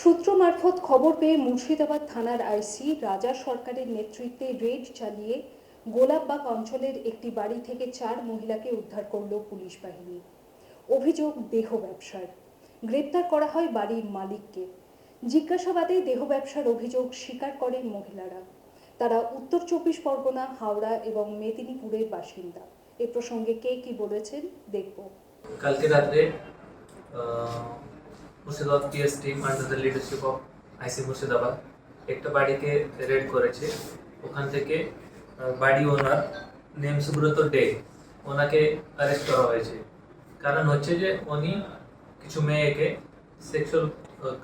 সূত্র মারফত খবর পেয়ে মুর্শিদাবাদ থানার আইসি রাজা সরকারের নেতৃত্বে রেড চালিয়ে গোলাপবাগ অঞ্চলের একটি বাড়ি থেকে চার মহিলাকে উদ্ধার করল পুলিশ বাহিনী। অভিযোগ, দেহ ব্যবসার। গ্রেপ্তার করা হয় বাড়ির মালিককে। জিজ্ঞাসাবাদে দেহ ব্যবসার অভিযোগ স্বীকার করেন মহিলারা। তারা উত্তর চব্বিশ পরগনা, হাওড়া এবং মেদিনীপুরের বাসিন্দা। এ প্রসঙ্গে কে কি বলেছেন, দেখব। কালকে রাত্রে Murshidabad PS team under the leadership of IC Murshidabad. একটা বাড়িকে রেড করেছে। ওখান থেকে বাড়ি ওনার নেম সুব্রত ডে ওনাকে অ্যারেস্ট করা হয়েছে। কারণ হচ্ছে যে, উনি কিছু মেয়েকে সেক্সুয়াল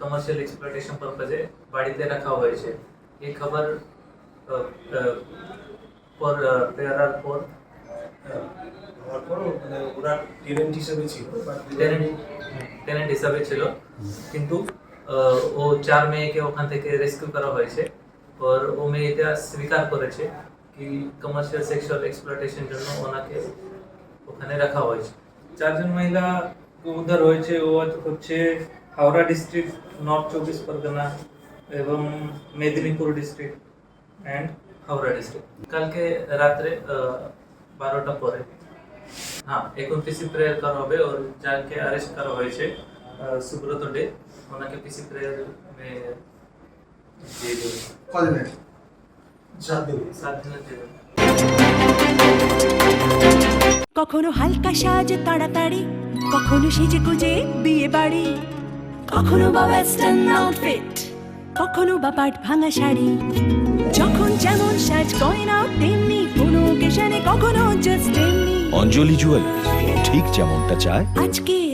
কমার্শিয়াল এক্সপ্লয়টেশন পারপাজে বাড়িতে রাখা হয়েছে। এই খবর পর পেয়ারার পর হওয়ার মানে ওরা হিসেবে ছিল হিসাবে কিন্তু ও চার মেয়েকে ওখান থেকে রেস্কিউ করা হয়েছে। আর ও মেয়েটা স্বীকার করেছে কি কমার্শিয়াল সেক্সুয়াল এক্সপ্লয়টেশন জন্য ওনাকে ওখানে রাখা হয়েছে। চারজন মহিলা উদ্ধার হয়েছে ও হচ্ছে হাওড়া ডিস্ট্রিক্ট নর্থ চব্বিশ পরগনা এবং Medinipur district and Howrah district কালকে রাত্রে বারোটা পরে। হ্যাঁ একত্রিশে প্রেয়ার করা হবে? ওর যাকে অ্যারেস্ট করা হয়েছে সুব্রত ডে ওনাকে পিসি প্রেয়ার দিয়ে দেবে কখনো হালকা সাজ তাড়াতাড়ি কখনো সেজে গুজে বিয়ে বাড়ি কখনো বা ওয়েস্টার্ন আউটফিট কখনো বা পাট ভাঙা শাড়ি যখন যেমন সাজ গয়না তেমনি ওকেশনে কখনো জাস্ট অঞ্জলি জুয়েল ঠিক যেমনটা চায়। নারী